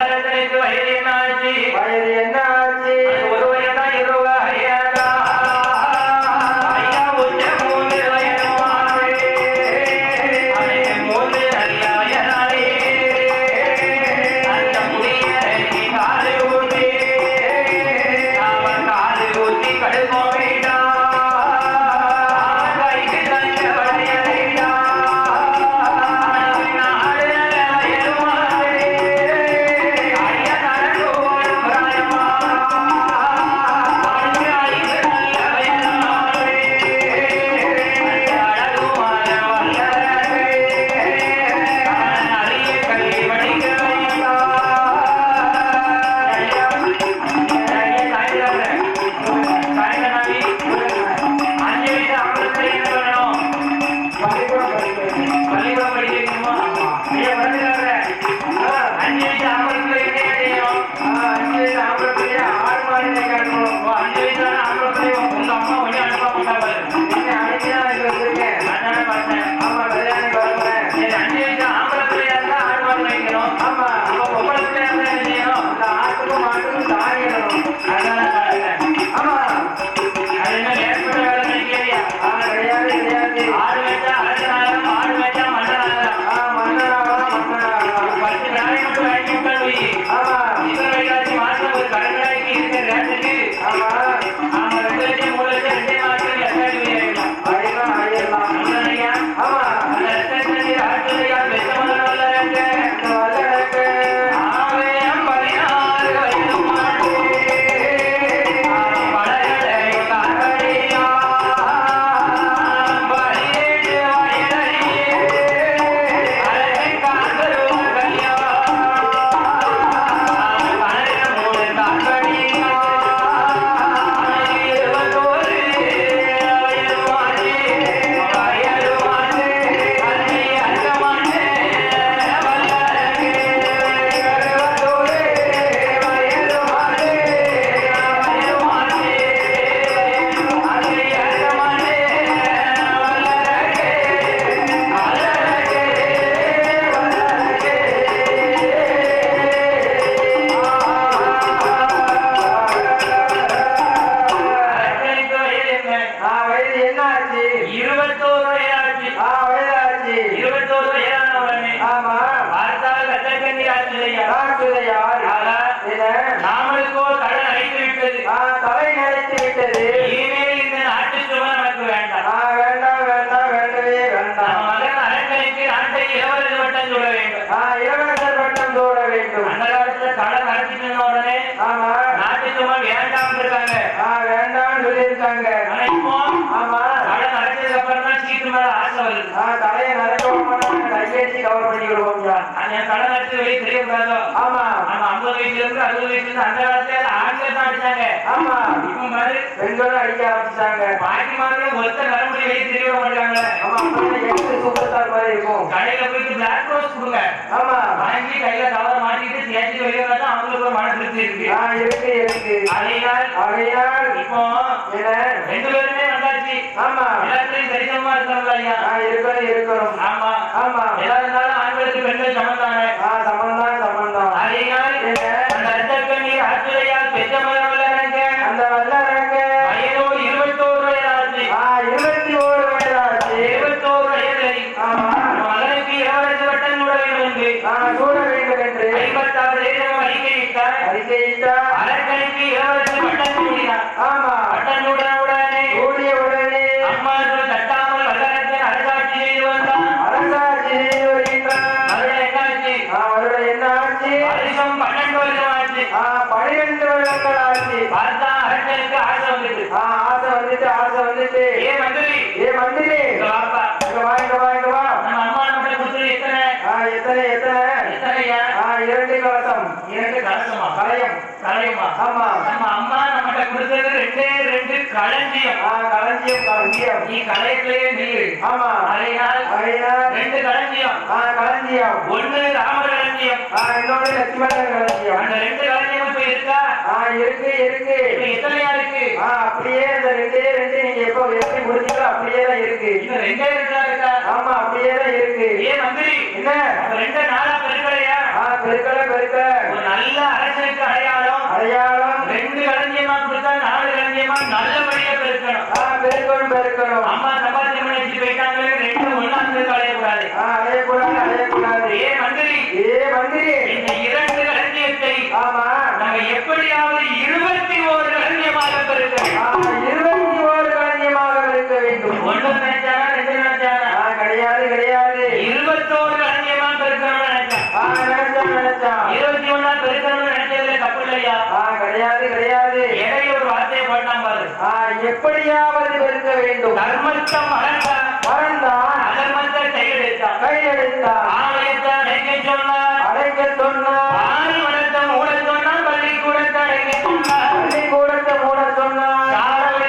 அரசனுக்கு வாங்கி உடனே ஆமா நாட்டு சும்மா வேண்டாம் இருக்காங்க ஆ வேண்டாம்னு சொல்லியிருக்காங்க ஆனா இப்போ ஆமா கடன் அழைச்சதுக்கு அப்புறம் தான் சீட்டு மேல ஆசை வருது ஆ தலையை நடக்கவும் மாட்டாங்க கையேற்றி கவர் பண்ணி விடுவோம் சார் அந்த அழைச்சு வெளியே தெரியக்கூடாதோ ஆமா. நம்ம ஐம்பது வயசுல இருந்து அறுபது வயசுல இருந்து அந்த காலத்துல ஆண்கள் தான் அடிச்சாங்க. ஆமா. இப்போ பாரு. பெண்களும் அடிக்க ஆரம்பிச்சாங்க ஒருத்த வெளியே தெரிய மாட்டாங்க சூப்பர் ஸ்டார் மாதிரி இருக்கும். கடையில போயிட்டு பிளாக் ரோஸ் கொடுங்க. ஆமா. வாங்கி கையில கவர மாட்டிக்கிட்டு தேய்ச்சி வெளியே வந்தா அவங்களுக்கு ஒரு மன திருப்தி இருக்கு. இப்போ ரெண்டு பேருமே ஆமா. எல்லாத்துலயும் சரிசமமா இருக்காங்களா ஐயா இருக்கணும் இருக்கணும் ஆமா. ஆமா. எதா இருந்தாலும் ஆண்களுக்கு பெண்கள் சமந்தாங்க ஆ சமந்தான் சமந்தான் அதனால் அந்த அர்த்தக்கண்ணீர் அரசனுக்கு ஆசை வந்துட்டு ஆசை வந்துட்டு ஆசை வந்துட்டு. ஏ மந்திரி ஏ மந்திரி இங்க வா இங்க வா இங்க வா. நம்ம அம்மா நம்மளை கொடுத்தது எத்தனை? எத்தனை எத்தனை? எத்தனையா? இரண்டு கலசம். இரண்டு கலசமா? கலையம். கலையுமா? ஆமா. நம்ம அம்மா கொடுத்தது ரெண்டே ரெண்டு களஞ்சியம். ஆ களஞ்சியம் களஞ்சியம். நீ கலையத்திலேயே நில்லு ஆமா. அதையால் அவையார் ரெண்டு களஞ்சியம். ஆ களஞ்சியம். ஒண்ணு ராமர் களஞ்சியம். ஆ இன்னொரு லட்சுமணன் களஞ்சியம். அந்த ரெண்டு களஞ்சியம் இப்ப இருக்கா? ஆ இருக்கு இருக்கு. எத்தனையா இருக்கு? ஆ அப்படியே அந்த ரெண்டே ரெண்டு நீங்க எப்போ எப்படி முடிஞ்சீங்களோ அப்படியே தான் இருக்கு. ரெண்டே ரெண்டா இருக்கா? ஆமா அப்படியே தான் இருக்கு. ஏன் மந்திரி என்ன? ரெண்டு நாளா பெருக்கலையா? ஆ பெருக்கல. ஒரு நல்ல அரசனுக்கு அடையாளம். அடையாளம். களஞ்சியமா நல்லபடியா பெருக்கணும். பெருக்கணும் பெருக்கணும். அம்மா வச்சு போயிட்டாங்களே ரெண்டு ஒண்ணாந்து அடையக்கூடாது ஆ, அடையக்கூடாது அடையக்கூடாது ஏ மந்திரி. ஏ மந்திரி. இந்த இரண்டு ஆமா. நம்ம எப்படியாவது இருபத்தி ஓரு களஞ்சியமாக பெருக்கணும் இருபத்தி ஓரு களஞ்சியமாக இருக்க வேண்டும். ஒண்ணு நினைச்சானா ரெண்டு கிடையாது கிடையாது. இருபத்தோரு களஞ்சியமா பெருக்கணும்னு நினைச்சேன். நினைச்சா நினைச்சா இருபத்தி ஒண்ணா பெருக்கணும்னு நினைச்சதுல தப்பு இல்லையா? கிடையாது கிடையாது இடையில ஒரு வார்த்தையை போட்டான் பாரு ஆ, எப்படியாவது பெருக்க வேண்டும். தர்மத்தை மறந்தான் மறந்தான் அதர்மத்தை கையெடுத்தான் கையெழுத்தான். ஆலயத்தை அடைக்க சொன்னார். அடைக்க சொன்னான் ஆணி மனத்தை மூட சொன்னான் பள்ளிக்கூடத்தை அடைக்க சொன்னார். பள்ளிக்கூடத்தை மூட சாரவை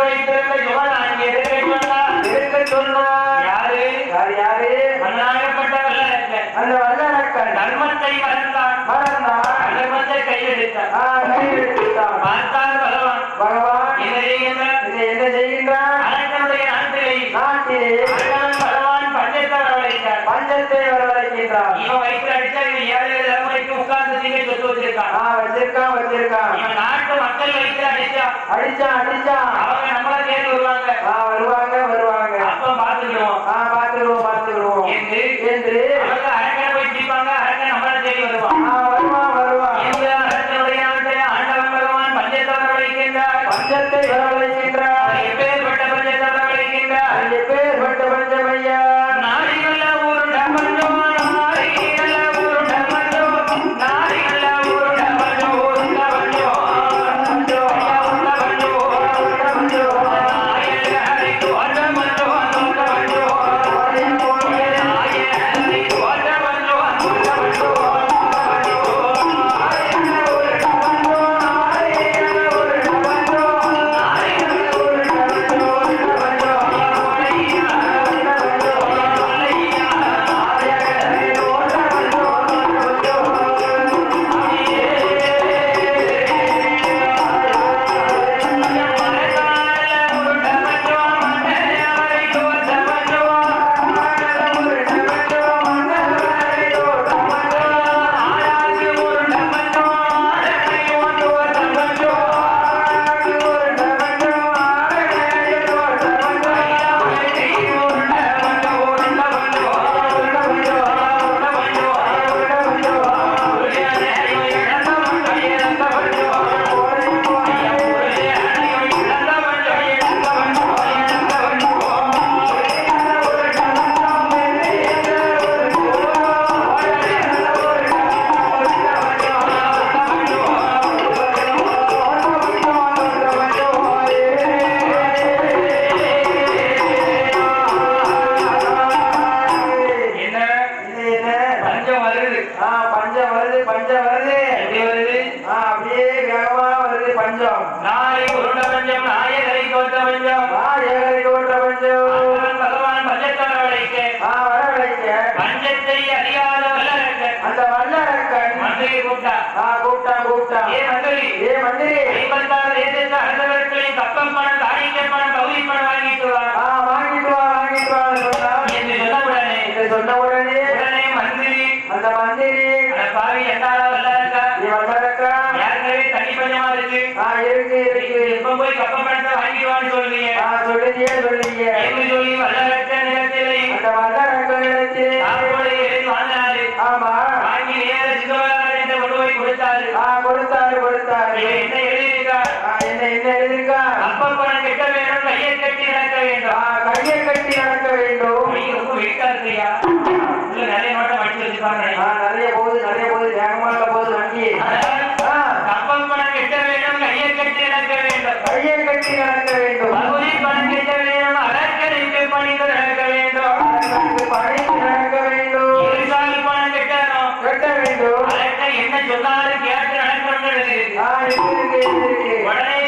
வைத்திருந்த சொன்னார். இருக்க யாரு? யார் யாரு? மண்ணாகப்பட்ட வல்லரசன் அந்த தர்மத்தை பார்த்தார் பகவான். பகவான் என்ன செய்கின்றார். இதை என்ன செய்கின்றான் அரசனுடைய நாட்டிலே. நாட்டிலே. அரசன் பகவான் பஞ்சத்தை வரவழைத்தார் பஞ்சத்தை வரவழைக்கின்றான் இவன் வயிற்று அடிச்சா இவன் ஏழு தலைமுறைக்கு உட்கார்ந்து திங்க சொத்து வச்சிருக்கான். வச்சிருக்கான் வச்சிருக்கான். இவன் நாட்டு மக்கள் வயிற்று அடிச்சா அடிச்சான் அடிச்சான். அவங்க நம்மள தேடி வருவாங்க. வருவாங்க வருவாங்க. அப்ப பாத்துக்கிடுவோம் சொல்றீங்க ஆ சொல்லுறியே சொல்லுறியே என்று சொல்லி வல்லரக்க நிலத்திலே அந்த வல்லரக்கன் நினைச்சு சாப்பிடு எழுதி வாங்கினாரு ஆமா. வாங்கி நேர சிவகாரத்தை கொண்டு போய் கொடுத்தாரு. ஆ கொடுத்தாரு கொடுத்தாரு. என்ன எழுதியிருக்கார்? என்ன என்ன எழுதியிருக்கா கப்பல் பணம் கட்ட வேண்டும் கையை கட்டி நடக்க வேண்டும். ஆ கையை கட்டி நடக்க வேண்டும். கை ரொம்ப வெயிட்டா இருக்கியா உள்ள நிறைய நோட்டம் அடிச்சு வச்சிருப்பாங்க. ஆ நிறைய போகுது வண்டி ஆ கப்பல் பணம் கட்ட வேண்டும் கையை கட்டி நடக்க வேண்டும் கையை கட்டி நடக்க வேண்டும். பகுதி பணம் கட்ட வேண்டும் அரக்கரைக்கு பணிந்து நடக்க வேண்டும் பணிந்து நடக்க வேண்டும். பணம் கட்டணும். கட்ட வேண்டும். அரக்க என்ன சொன்னாரு கேட்டு இருக்கு உடனே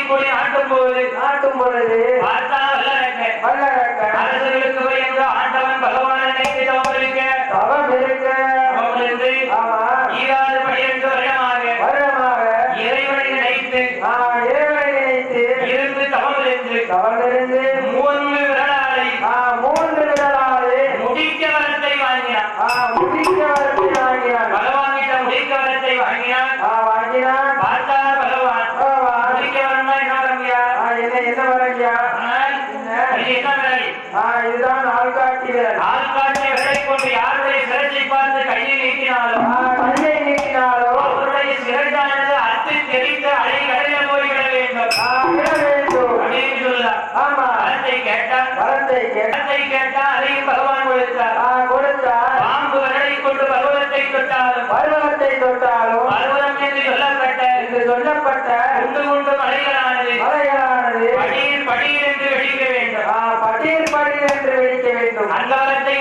கோடி கோடி ஆட்டும் போவது ஆட்டும் பொழுது பார்த்தா வல்லரக்க வல்லரக்க அரசர்களுக்கு உயர்ந்த ஆண்டவன் பகவான் நினைத்து தவம் இருக்க. தவம் இருக்க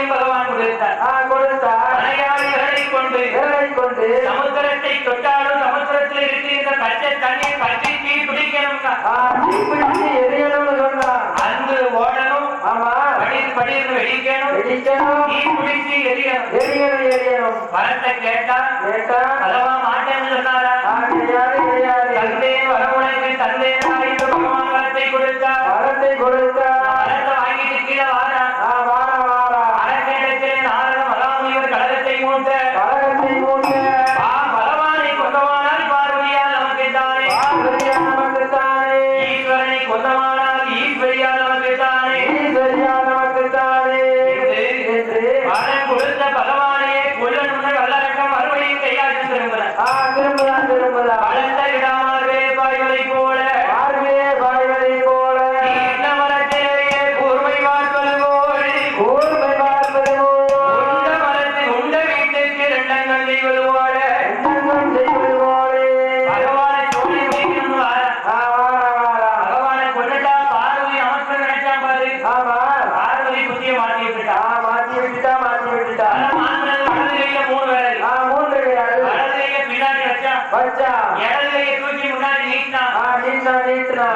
பகவான் கொடுத்தார் கொடுத்தார் அணையாளிகளை கொண்டு கொண்டு சமுத்திரத்தை தொட்டாலும் சமுத்திரத்தில் இருக்கின்ற பச்சை தண்ணீர் பற்றி தீ பிடிக்கணும் தீ பிடிச்சு எரியணும்னு சொன்னா அன்று ஓடணும். ஆமா. படிர் படிர் வெடிக்கணும். வெடிக்கணும். தீ பிடிச்சு எரியணும். எரியணும் எரியணும். மரத்தை கேட்டா கேட்டா? கொடுத்தார். மரத்தை கொடுத்தார். I'm down. விட்டார் வலதுகையில மூணு விரல் மூன்று விரல் வலதுகையில பின்னாடி வச்சா வச்சா. இடதுகையை முன்னாடி நீட்டினா நீட்டினா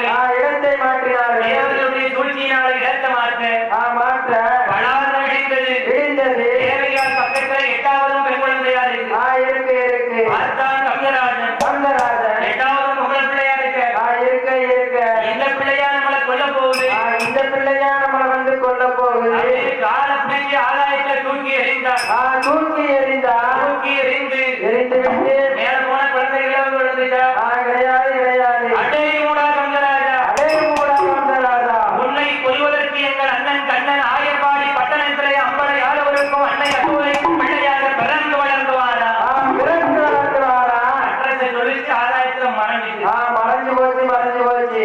மாற்றினார்கள். இடத்தை மாற்றினார்கள். தேவர்களுடைய சூழ்ச்சியினால இடத்தை மாற்ற மாற்ற. பலாரம் இடிந்தது. இடிந்தது. தேவையால் இருக்கு. இருக்கு இருக்கு. பார்த்தான் கங்கராஜன் எட்டாவது முகல் பிள்ளையா இருக்க. இருக்க இருக்க. இந்த பிள்ளையா நம்மளை கொல்ல போகுது? இந்த பிள்ளையா நம்மளை வந்து கொல்ல போகுது. கால பிடிச்சி ஆதாயத்தை தூக்கி எறிந்தார். தூக்கி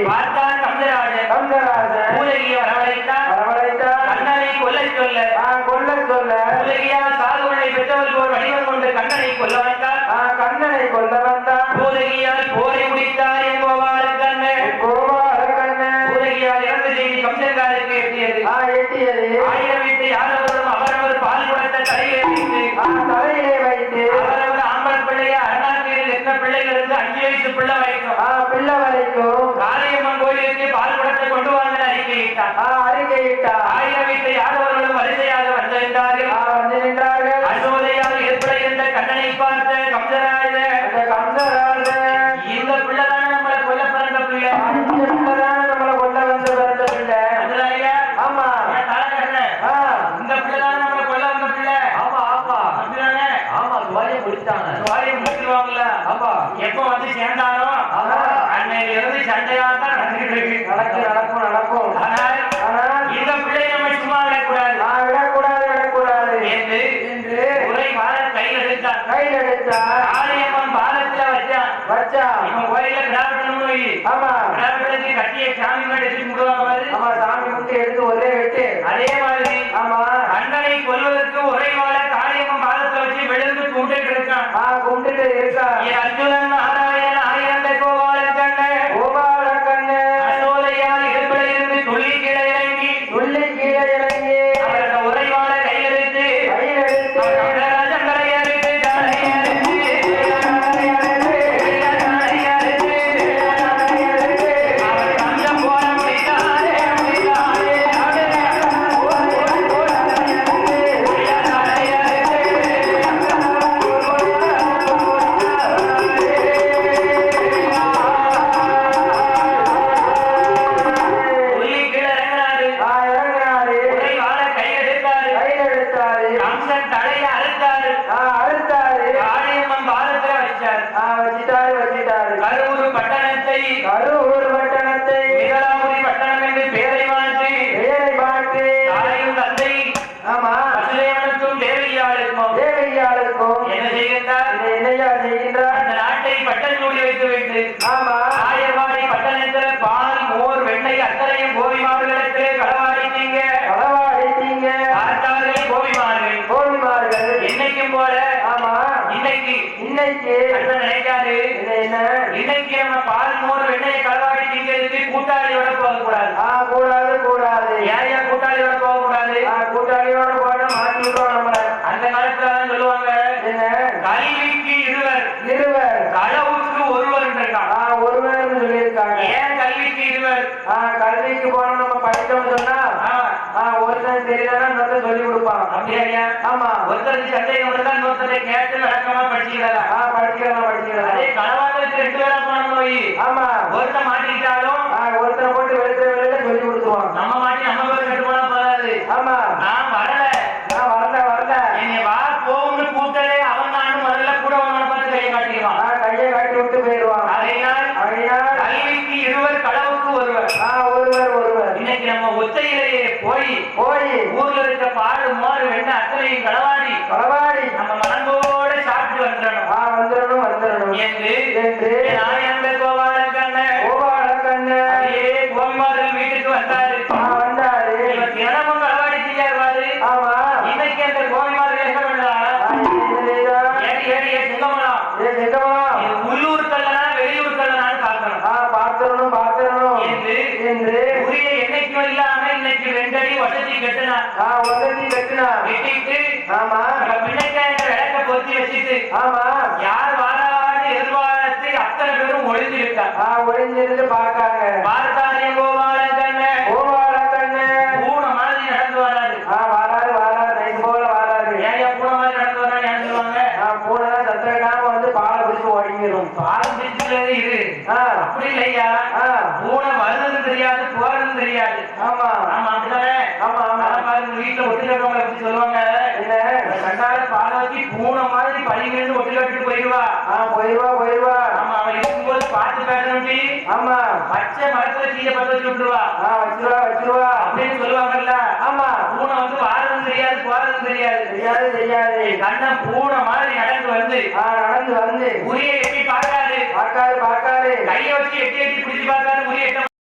பார்த்தான் கந்தராஜன். வந்தராஜன் பூதகியை வரவழைத்தான் வரவழைத்தார். கண்ணனை கொல்ல சொல்ல. ஆ, கொல்ல சொல்ல. பூதகியால் சாதுவனை பெற்றவர்கள் ஒரு வடிவம் கொண்டு கண்ணனை கொல்ல வைத்தார். ஆ, கண்ணனை கொல்ல வந்தான் பூதகியால் போரை முடித்தார் என்பவாறு கண்ணன் கோபால கண்ணன் பூதகியால் இறந்த செய்தி கம்சங்காருக்கு எட்டியது எட்டியது. ஆயிரம் வீட்டு யாரவரும் அவரவர் பால் குடத்தை தலையிலே வைத்து வயசு பிள்ளை வரைக்கும். பிள்ளை வரைக்கும். காளியம்மன் கோயிலுக்கு பால் குடத்தை கொண்டு வாங்க அறிக்கையிட்டார். அறிக்கையிட்டார். ஆயிரம் வீட்டு யாதவர்களும் வரிசையாக வந்திருந்தார்கள் ஆ, வந்து நின்றார்கள் அசோதையால் ஏற்பட இருந்த கண்ணனை பார்த்த கம்சராஜ அந்த கந்தராஜன் இந்த பிள்ளைதானே நம்மளை கொல்ல பிறந்த பிள்ளை இந்த பிள்ளைதான் நம்மளை கொல்ல வந்து பிறந்த பிள்ளை கம்சராஜா, ஆமா ஏன் தலை கட்டுற? ஆ, இந்த பிள்ளைதானே நம்மளை கொல்ல வந்த பிள்ளை ஆமா ஆமா அப்படிதானே ஆமா துவாரியை முடித்தாங்க வாரியம் முடிச்சிருவாங்கல்ல ஆமா எப்ப வந்து சேர்ந்தாரோ ஆமா. அன்னையில இருந்து சண்டையா தான் நடந்துட்டு இருக்கு நடக்கும் நடக்கும் நடக்கும் ஆனால் ஆனால் இந்த பிள்ளை நம்ம சும்மா விடக்கூடாது நான் விடக்கூடாது விடக்கூடாது என்று என்று உரை மாற கையில் எடுத்தான் கையில் எடுத்தார் ஆலயம்மன் பாலத்துல வச்சான் வச்சா இவன் கோயில போய் ஆமா. கிடாபட்டத்துக்கு கட்டிய சாமி மேல எடுத்து முடுவாங்க பாரு ஆமா சாமி முட்டி எடுத்து ஒரே வெட்டு. அதே மாதிரி ஆமா. அண்ணனை கொல்வதற்கு ஒரே வாழ காளியம்மன் வச்சு விழுந்து கும்பிட்டு இருக்கான். ஆ கும்பிட்டு இருக்கா? என் அர்ஜுனன் கல்விக்கு போனோம் நம்ம படிச்சோம்னு சொன்னா ஒருத்தன் தெரியலன்னா இன்னொருத்தன் சொல்லி கொடுப்பான். அப்படியா? ஆமா. ஒருத்தருக்கு சந்தேகம் இருந்தா இன்னொருத்தரை கேட்டு விளக்கமா படிச்சுக்கிறதா ஆ படிக்கலாம் படிக்கலாம் அதே களவாதத்துக்கு ரெண்டு பேரா போன போய் ஆமா. ஒருத்த மாட்டிக்கிட்டாலும் ஒருத்தனை போட்டு வெளுக்கிற வேலையில சொல்லி கொடுத்துருவான். நம்ம மாட்டி நம்ம பேர் கெட்டு போனா போதாது. ஆமா. நான் வரல வரல என்னை வா போகும்னு கூப்பிட்டதே அவன் நானும் முதல்ல கூட அவனை பார்த்து கையை காட்டிடுவான் ஆ கையை காட்டி விட்டு போயிடுவான் அதனால் அப்படினால் கல்விக்கு இருவர் களவுக்கு ஒருவர் ஆ ஒருவர் ஒருவர் இன்னைக்கு நம்ம ஒத்தையிலேயே போய் ஊர்ல இருக்க பாடு மாறு வெண்ண அத்தனையும் களவாடி. களவாடி. நம்ம மனம்போட சாப்பிட்டு வந்துடணும். வந்துடணும் வந்துடணும். என்று என்று பொத்தி வச்சுட்டு ஆமா. யார் வாரான்னு எதிர்பார்த்து அத்தனை பேரும் ஒளிஞ்சிருக்கா ஆ ஒளிஞ்சிருந்து பார்க்காங்க. பார்த்தாரே கோபாலன் கண்ணன் கோபால கண்ணு. பூனை மாதிரி நடந்து வராரு ஆ வாராரு வாராரு நைட் போல வாராரு ஏன் பூனை மாதிரி நடந்து வரான்னு ஏன் சொல்லுவாங்க ஆ பூனைதான் சத்திரக்காம வந்து பாலை குடிச்சு ஓடிங்கிரும் பாலம் பிடிச்சுள்ளது இது. அப்படி இல்லையா? பூனை வருதுன்னு தெரியாது போறதுன்னு தெரியாது. ஆமா. ஆமா அப்படிதானே ஆமா வீட்டுல ஒட்டு கட்டவங்களை பத்தி சொல்லுவாங்க என்ன கண்டால பார்வதி பூனை மாதிரி பழிவிருந்து ஒட்டு கட்டிட்டு போயிடுவா ஆ போயிருவா போயிருவா. ஆமா அவன் இருக்கும்போது பார்த்து பேசணும்டி ஆமா. பச்சை மரத்துல கீழே பத்த வச்சு விட்டுருவா. வச்சிருவா வச்சிருவா. அப்படின்னு சொல்லுவாங்கல்ல. ஆமா. பூனை வந்து வாரதும் தெரியாது போறதும் தெரியாது. தெரியாது தெரியாது. கண்ணன் பூனை மாதிரி நடந்து வந்து ஆ நடந்து வந்து. உரிய எட்டி பார்க்காரு பார்க்காரு பார்க்காரு கைய வச்சு எட்டி எட்டி பிடிச்சு